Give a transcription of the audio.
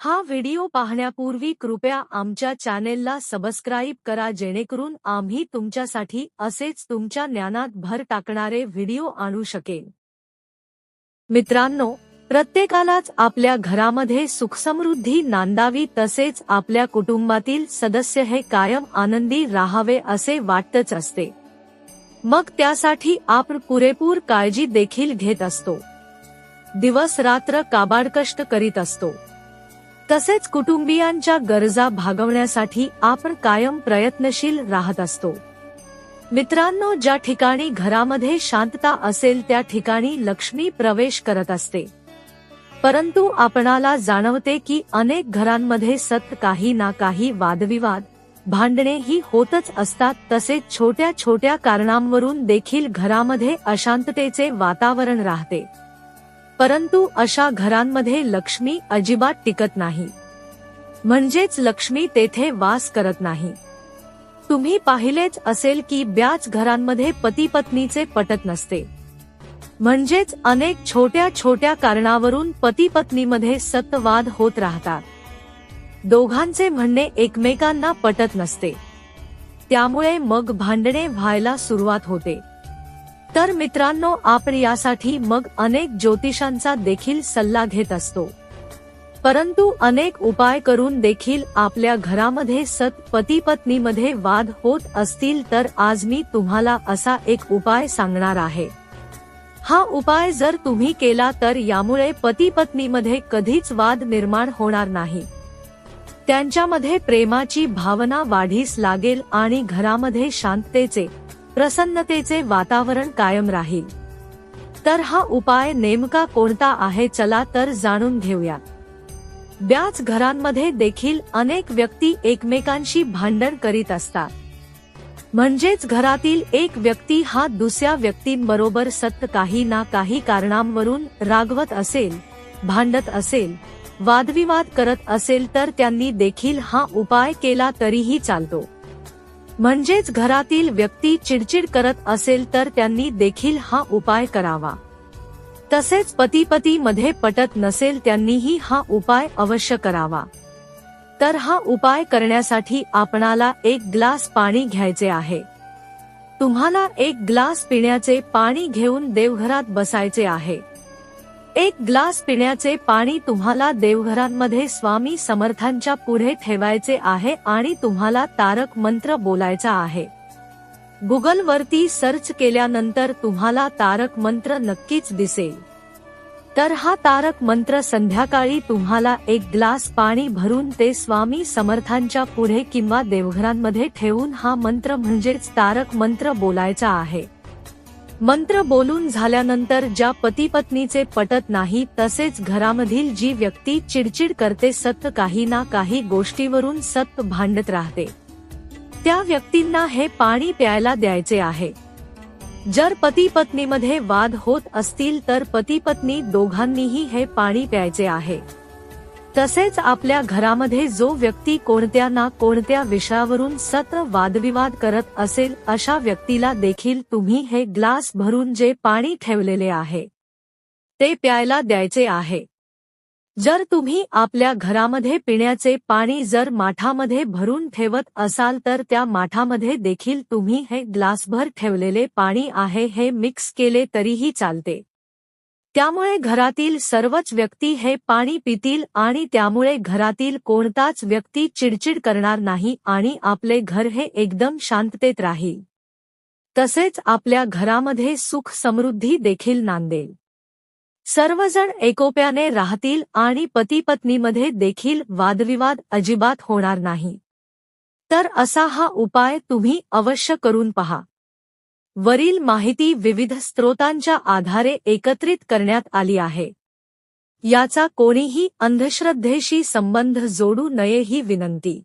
हा व्हिडिओ पाहण्यापूर्वी कृपया आमच्या चॅनेलला सबस्क्राईब करा जेणेकरून आम्ही तुमच्यासाठी असेच तुमच्या ज्ञानात भर टाकणारे व्हिडिओ आणू शकेन. मित्रांनो प्रत्येकालाच आपल्या घरामध्ये सुखसमृद्धी नांदावी तसेच आपल्या कुटुंबातील सदस्य हे कायम आनंदी राहावे असे वाटतच असते. मग त्यासाठी आपण पुरेपूर काळजी देखील घेत असतो. दिवस रात्र काबाडकष्ट करीत असतो. तसेच कुटुंबियांच्या गरजा भागवण्यासाठी आपण कायम प्रयत्नशील राहत असतो. मित्रांनो ज्या ठिकाणी घरामध्ये शांतता असेल त्या ठिकाणी लक्ष्मी प्रवेश करत असते. परंतु आपणाला जाणवते की अनेक घरांमध्ये सत काही ना काही वादविवाद भांडणे ही होतच असतात. तसेच छोट्या छोट्या कारणांवरून देखील घरामध्ये अशांततेचे वातावरण राहते. परंतु अशा घरांमध्ये लक्ष्मी अजिबात टिकत नाही. म्हणजेच लक्ष्मी तेथे वास करत नाही. तुम्ही पाहिलेच असेल की ब्याच घरांमध्ये पती पत्नीचे पटत नसते. म्हणजेच अनेक छोट्या छोट्या कारणावरून पती पत्नीमध्ये सतवाद होत राहतात. दोघांचे म्हणणे एकमेकांना पटत नसते. त्यामुळे मग भांडणे व्हायला सुरुवात होते. तर मित्रांनो आपण यासाठी मग अनेक ज्योतिषांचा देखील सल्ला घेत असतो. परंतु अनेक उपाय करून देखील आपल्या घरामध्ये सत पती पत्नीमध्ये वाद होत असतील तर आज मी तुम्हाला असा एक उपाय सांगणार आहे. हा उपाय जर तुम्ही केला तर यामुळे पती पत्नीमध्ये कधीच वाद निर्माण होणार नाही. त्यांच्यामध्ये प्रेमाची भावना वाढीस लागेल आणि घरामध्ये शांततेचे प्रसन्नतेचे वातावरण कायम राहील. तर हा उपाय नेमका कोणता आहे चला तर जाणून घेऊया. ब्याच घरांमध्ये देखील अनेक व्यक्ती एकमेकांशी भांडण करीत असतात. म्हणजेच घरातील एक व्यक्ती हा दुसऱ्या व्यक्तींबरोबर सत्य काही ना काही कारणांवरून रागवत असेल भांडत असेल वादविवाद करत असेल तर त्यांनी देखील हा उपाय केला तरीही चालतो. म्हणजेच घरातील व्यक्ती चिडचिड करत असेल तर त्यांनी देखील हा उपाय करावा. तसेच पती पती मध्ये पटत नसेल त्यांनीही हा उपाय अवश्य करावा. तर हा उपाय करण्यासाठी आपणाला एक ग्लास पाणी घ्यायचे आहे. तुम्हाला एक ग्लास पिण्याचे पाणी घेऊन देवघरात बसायचे आहे. एक ग्लास पिण्याचे पाणी तुम्हाला देवघरांमध्ये स्वामी समर्थांच्या पुढे ठेवायचे आहे आणि तुम्हाला तारक मंत्र बोलायचा आहे. गुगल वरती सर्च केल्यानंतर तुम्हाला तारक मंत्र नक्कीच दिसेल. तर हा तारक मंत्र संध्याकाळी तुम्हाला एक ग्लास पाणी भरून ते स्वामी समर्थांच्या पुढे किंवा देवघरांमध्ये ठेवून हा मंत्र म्हणजेच तारक मंत्र बोलायचा आहे. मंत्र बोलून झाल्यानंतर ज्या पती पत्नीचे पटत नाही तसेच घरामधील जी व्यक्ती चिडचिड करते सत्य काही ना काही गोष्टीवरून सत्य भांडत राहते. त्या व्यक्तींना हे पाणी प्यायला द्यायचे आहे. जर पती पत्नीमध्ये वाद होत असतील तर पती पत्नी दोघांनीही हे पाणी प्यायचे आहे. तसेच आपल्या घरामध्ये जो व्यक्ती कोणत्या ना कोणत्या विषयावरून सत्र वादविवाद करत असेल अशा व्यक्तीला देखील तुम्ही हे ग्लास भरून जे पाणी ठेवलेले आहे ते प्यायला द्यायचे आहे. जर तुम्ही आपल्या घरामध्ये पिण्याचे पाणी जर माठामध्ये भरून ठेवत असाल तर त्या माठामध्ये देखील तुम्ही हे ग्लासभर ठेवलेले पाणी आहे हे मिक्स केले तरीही चालते. त्यामुळे घरातील सर्वच व्यक्ती हे पाणी पितील आणि त्यामुळे घरातील कोणताच व्यक्ती चिडचिड करणार नाही आणि आपले घर हे एकदम शांततेत राहील. तसेच आपल्या घरामध्ये सुख समृद्धी देखील नांदेल. सर्वजण एकोप्याने राहतील आणि पतीपत्नीमध्ये देखील वादविवाद अजिबात होणार नाही. तर असा हा उपाय तुम्ही अवश्य करून पहा. वरील माहिती विविध स्रोतांच्या आधारे एकत्रित करण्यात आली आहे. याचा कोणीही अंधश्रद्धेशी संबंध जोडू नये ही विनंती.